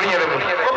Nieves.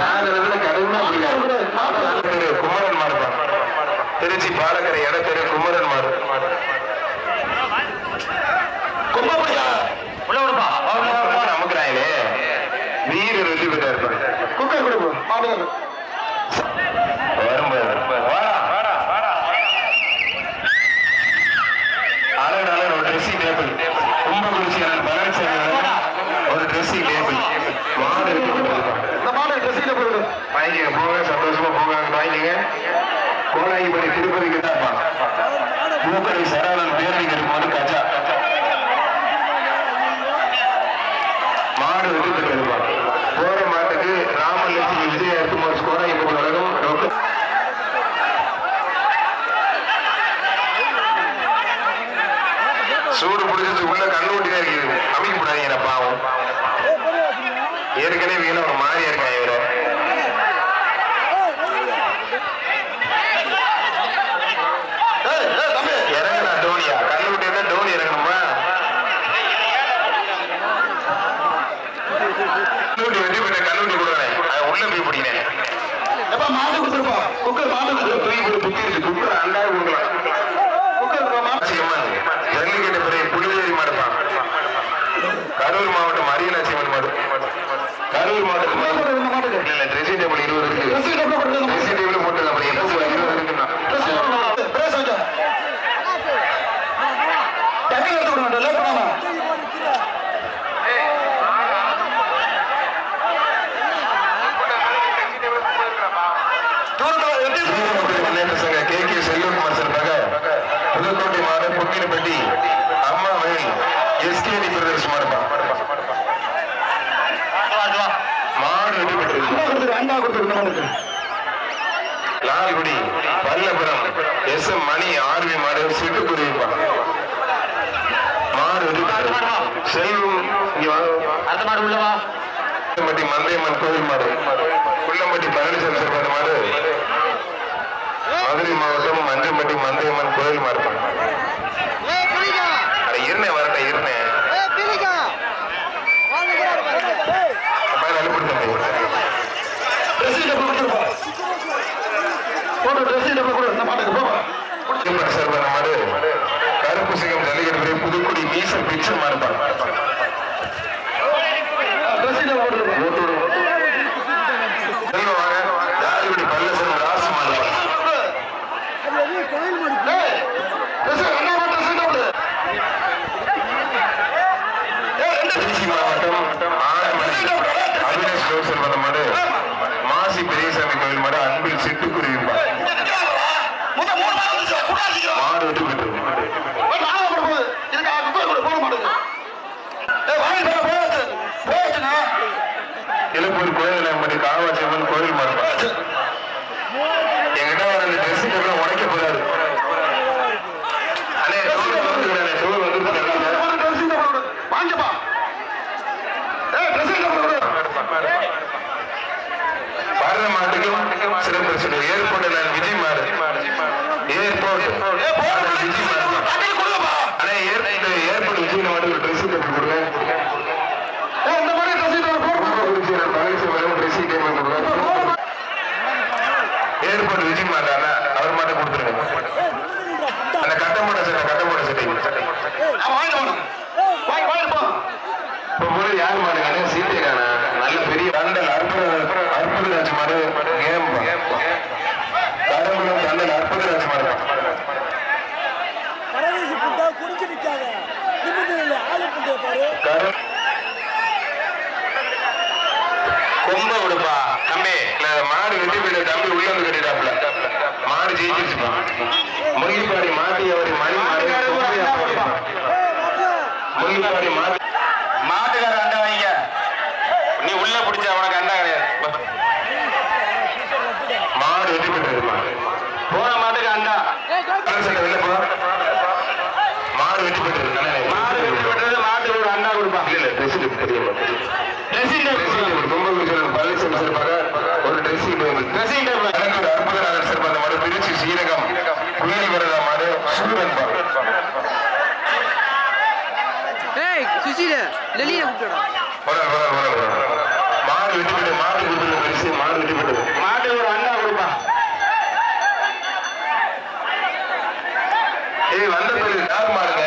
சாகிறதுல கடவுளா முடியாது குமரன் மாறு திருச்சி பாலக்கரை இட குமரன் மாறு கும்பபுரியா? நமக்குறாயே நீர் வெற்றி பெற்றார் குக்கர் கொடுப்போம் மாப்பிள்ளை வாங்கிக்கங்க போங்க சந்தோஷமா போங்க வாங்கிக்கங்க கோலாயிபடி திருப்பதிக்கு தான் பூக்கடை சரவணன் பேரணிக்கு இருக்கும்போது கஜா தூண்டி வெற்றி பெற்ற கல்லூரி கொடுக்குறேன். அதை உள்ள போய் பிடிக்கிறேன். எப்ப மாடு கொடுத்துருப்போம் குக்கர் மாடு கொடுத்து தூக்கி போட்டு குக்கர் அண்டா கொடுக்கலாம். குக்கர் ஜல்லிக்கட்டு பிறகு புலிவேரி மாடுப்பான் கரூர் மாவட்டம் அரியலாட்சி மாடு கரூர் மாவட்டம் இல்லை ட்ரெஸ்ஸிங் டேபிள் இருபது இருக்கு. Dressing table Vallapuram. S M Mani RV மாடு சிட்டுக்குருவி மாடு செல்வம் அடுத்த மாடு உள்ளவா குள்ளம்பட்டி மந்தையம்மன் கோவில் மாடு. குள்ளம்பட்டி பழனிசாமி சார் மாடு. மதுரை மாவட்டம் மஞ்சம்பட்டி மந்தையம்மன் கோயில் மாடு. இருந்தேன் வரட்டேன் இருந்தேன் போட்டு ட்ரெஸ் நம்ம கூட இந்த பாட்டுக்கு போவோம் கருப்பு சிங்கம் ஜல்லிக்கட்டு புதுக்குடி மீச பிச்சு மாறுபா. எழுப்பூர் கோயில் அம்மன் காவாசி அம்மன் கோயில் மரபா மாட்டுக்கார அண்டை வாங்க நீ உள்ள பிடிச்ச உனக்கு அண்டா கிடையாது. மாடு வெற்றி பெற்றதுமா போன மாட்டுக்கு அண்டா. மாடு வெற்றி பெற்றது மாடு வெற்றி பெற்றது மாட்டுக்கு ஒரு அண்டா கொடுப்பா. இல்ல வச்சிடு லெலியை மாடு மாடு கொடுத்துரு மாடு ஒரு அண்ணா கொடுப்பா. ஏய் வந்த பிறகு யார் மாடுங்க.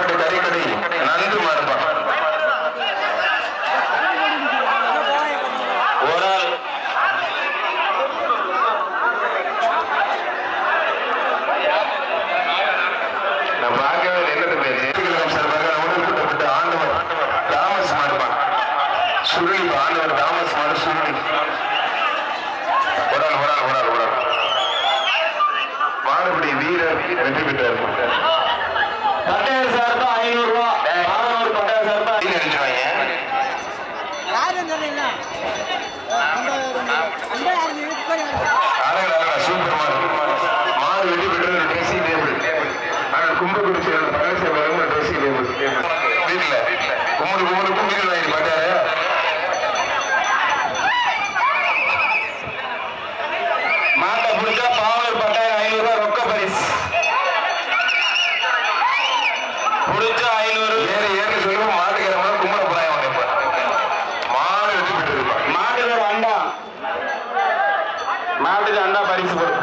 ஆண்டவர் தாமஸ் மனுஷன் ஒரு ஆள் ஒரு ஆள் ஒரு ஆள் மாறுபடி வீரர் வெற்றி பெற்றார். பட்டாயிரம் சார் தான் ஐநூறு ரூபா பட்டாயிரம் சார் தான் நினைச்சுவாங்க சூப்பர் மாறு வெற்றி பெற்றது ட்ரெஸ்ஸிங் டேபிள் ஆனால் கும்பகுடிச்சியில் பழனிசாமி ட்ரெஸ்ஸிங் டேபிள் வீட்டில் கும்பல் வீடு ஆயிருப்பாங்க முடிஞ்ச ஐநூறு. ஏறு ஏறு சொல்லுவோம் மாட்டுக்கிறவங்க கும்பல போறாங்க இப்ப. மாடு வெட்டி விட்டு மாட்டுக்கு ஒரு அண்டா. மாட்டுக்கு அண்டா பரிசு கொடு.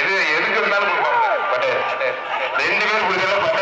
எது எதுக்கு இருந்தாலும் கொடுப்பாங்க. பட் ரெண்டு பேர் கொடுத்தாலும்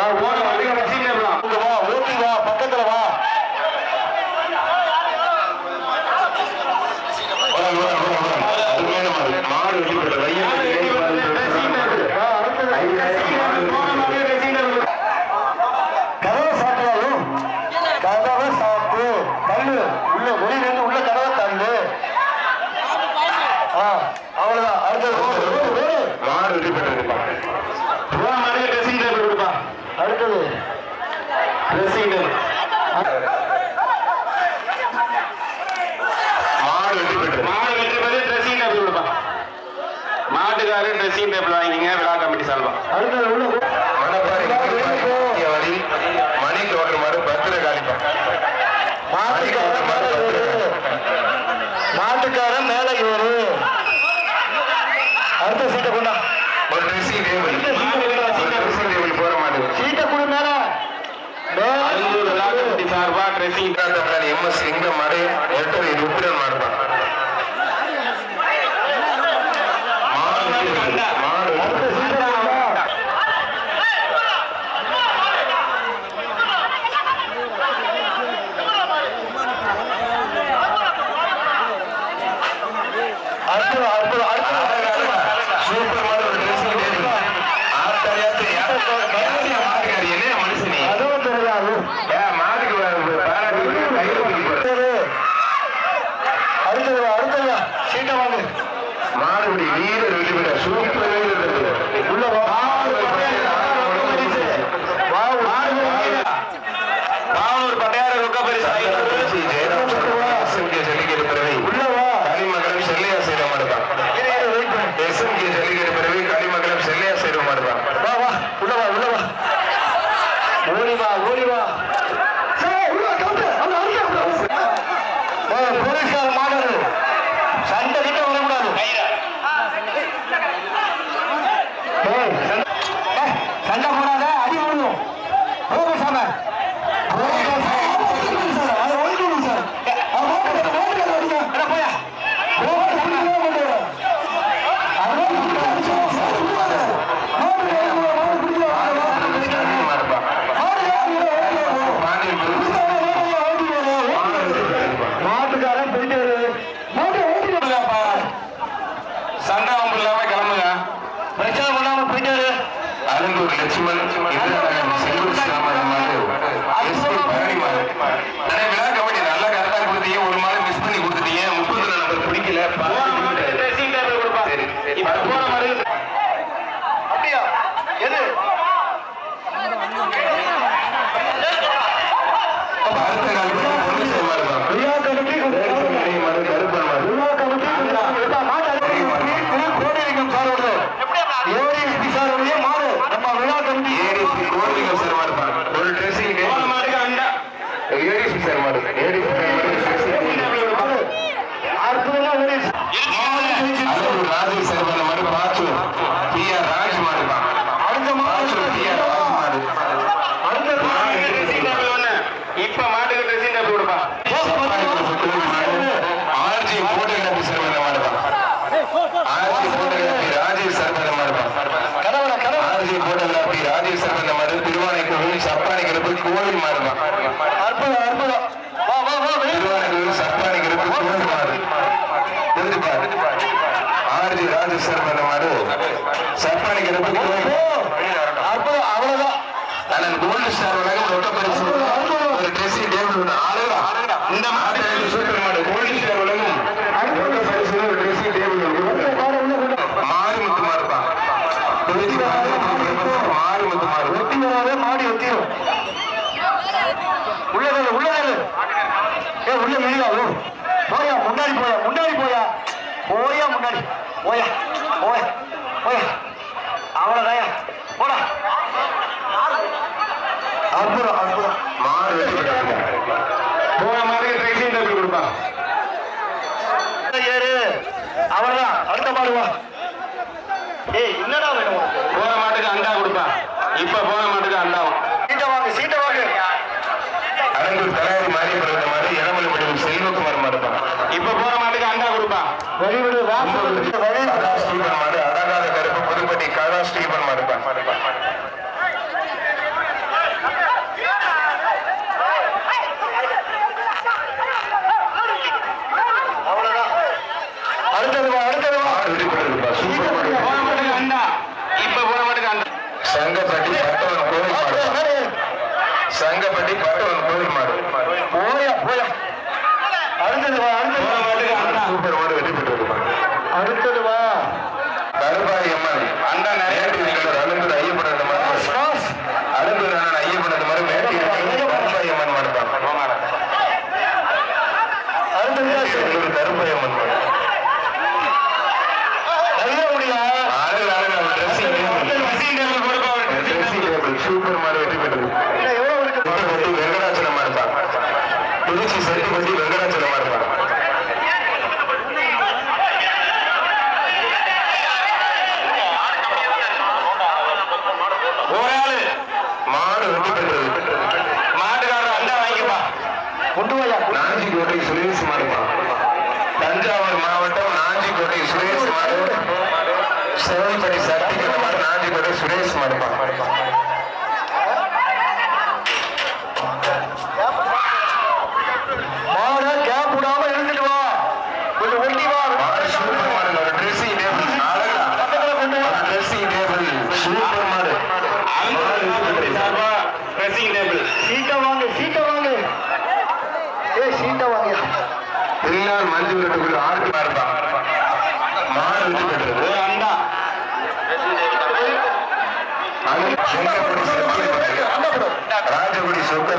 Well, one வா வா உள்ள அருந்தூர் லட்சுமண் செல்லூர் சாமன் விழா கமிட்டி நல்ல கரெக்டா கொடுத்தீங்க ஒரு மாதிரி மிஸ் பண்ணி கொடுத்துட்டீங்க. முப்பது நம்பர் பிடிக்கல போன மாதிரி லேடிஸ் சர்வாடு லேடிஸ் రాజు సర్వన్న మరి రాజు పిఆర్ రాజు మరి అర్థం రాజు పిఆర్ அண்ணன் கோல்டு ஸ்டார் உலகம் அடுத்த மாடு வா. ஏய் என்னடா வேணும் மாட்டுக்கு அண்டா கொடுப்பா. இப்ப போற மாட்டுக்கு அண்டா சீட்டை வாங்க சீட்டை வாங்க. அடங்கு தலைவர் மாறி பிறந்த மாதிரி இளமலை செல்வகுமார் இப்ப போற மாட்டுக்கு அண்டா கொடுப்பா. சங்கப்பட்டி பட்டவன் கோயில் மாடு போயா போயா. அடுத்தது வா. மாடு வெற்றி பெற்றது. மாட்டுக்காரர் சுரேஷ் மாடுப்பா தஞ்சாவூர் மாவட்டம் நாஞ்சிக்கோட்டை சுரேஷ் மாடு சிவன்படி சக்தி மாடு நாஞ்சிக்கோட்டை சுரேஷ் மாடுப்பா ராஜகுடி சொக்க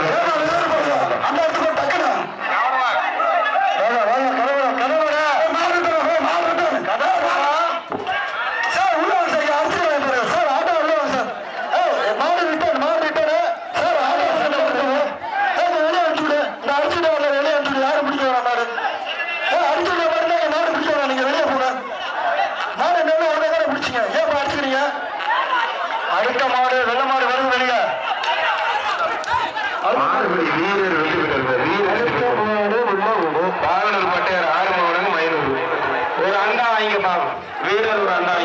வீரர் அண்ணா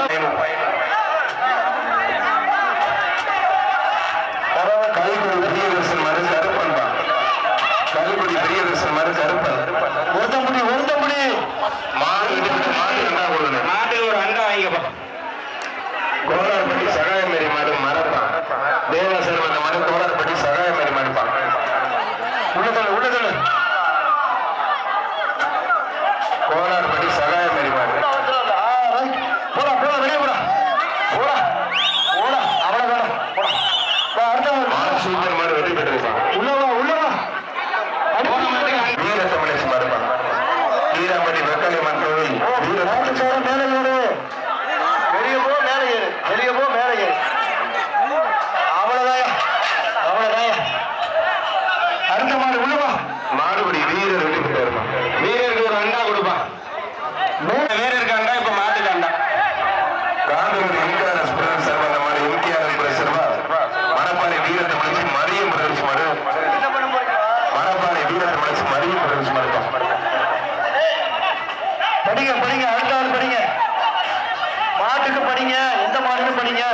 பாட்டுக்கு படிங்க எந்த மாட்டுக்கு படிங்க?